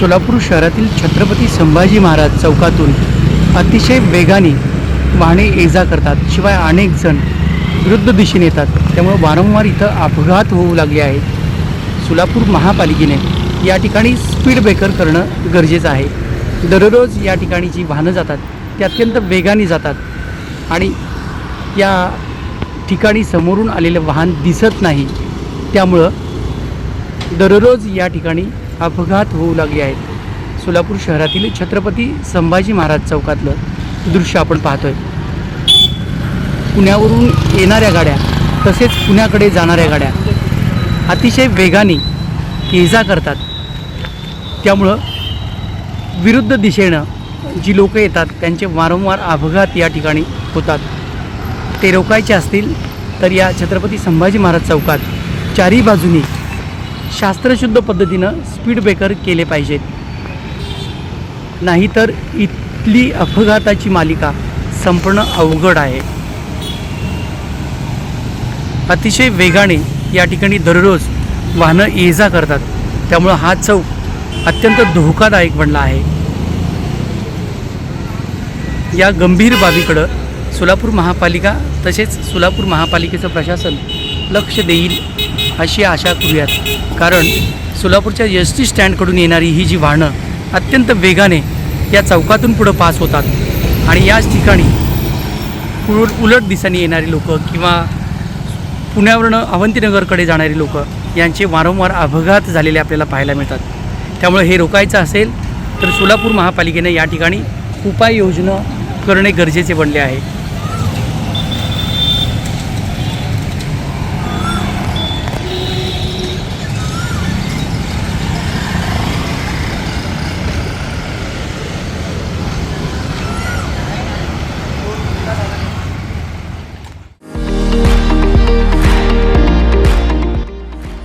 सोलापूर शहरातील छत्रपती संभाजी महाराज चौकातून अतिशय वेगाने वाहने ये जा करतात. शिवाय अनेक जण विरुद्ध दिशेने येतात. त्यामुळे वारंवार इथं अपघात होऊ लागले आहेत. सोलापूर महापालिकेने या ठिकाणी स्पीड ब्रेकर करणं गरजेचं आहे. दररोज या ठिकाणी जी वाहनं जातात ती अत्यंत वेगाने जातात आणि या ठिकाणी समोरून आलेलं वाहन दिसत नाही. त्यामुळं दररोज या ठिकाणी अपघात होऊ लागले आहेत. सोलापूर शहरातील छत्रपती संभाजी महाराज चौकातलं दृश्य आपण पाहतोय. पुण्यावरून येणाऱ्या गाड्या तसेच पुण्याकडे जाणाऱ्या गाड्या अतिशय वेगाने ये जा करतात. त्यामुळं विरुद्ध दिशेनं जी लोकं येतात त्यांचे वारंवार अपघात या ठिकाणी होतात. ते रोखायचे असतील तर या छत्रपती संभाजी महाराज चौकात चारी बाजूनी शास्त्रशुद्ध पद्धतीनं स्पीड ब्रेकर केले पाहिजेत. नाहीतर इथली अपघाताची मालिका संपणं अवघड आहे. अतिशय वेगाने या ठिकाणी दररोज वाहनं ये जा करतात. त्यामुळं हा चौक अत्यंत धोकादायक बनला आहे. या गंभीर बाबीकडं सोलापूर महापालिका तसेच सोलापूर महापालिकेचं प्रशासन लक्ष देईल अशी आशा करूयात. कारण सोलापूरच्या एस टी स्टँडकडून येणारी ही जी वाहनं अत्यंत वेगाने या चौकातून पुढं पास होतात. आणि याच ठिकाणी उलट उलट दिशेने येणारी लोकं किंवा पुण्यावरनं अवंतीनगरकडे जाणारी लोकं यांचे वारंवार अपघात झालेले आपल्याला पाहायला मिळतात. त्यामुळे हे रोखायचं असेल तर सोलापूर महापालिकेने या ठिकाणी उपाययोजना करणे गरजेचे बनले आहे.